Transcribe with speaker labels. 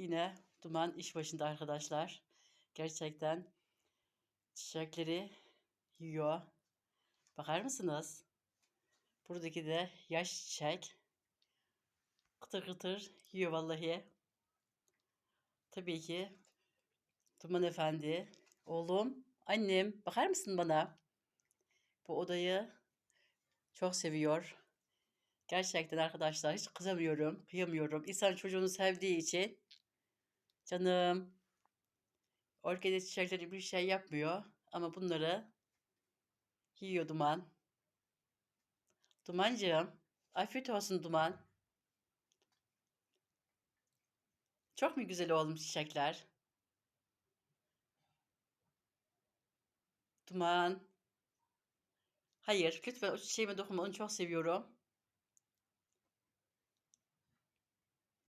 Speaker 1: Yine Duman iş başında arkadaşlar. Gerçekten çiçekleri yiyor. Bakar mısınız? Buradaki de yaş çiçek. Kıtır kıtır yiyor vallahi. Tabii ki Duman Efendi, oğlum, annem bakar mısın bana? Bu odayı çok seviyor. Gerçekten arkadaşlar hiç kızamıyorum, kıyamıyorum. İnsan çocuğunu sevdiği için canım orkide çiçekleri bir şey yapmıyor ama bunları yiyor Duman. Dumancığım, afiyet olsun Duman. Çok mu güzel olmuş çiçekler? Duman. Hayır, lütfen o çiçeğime dokunma. Onu çok seviyorum.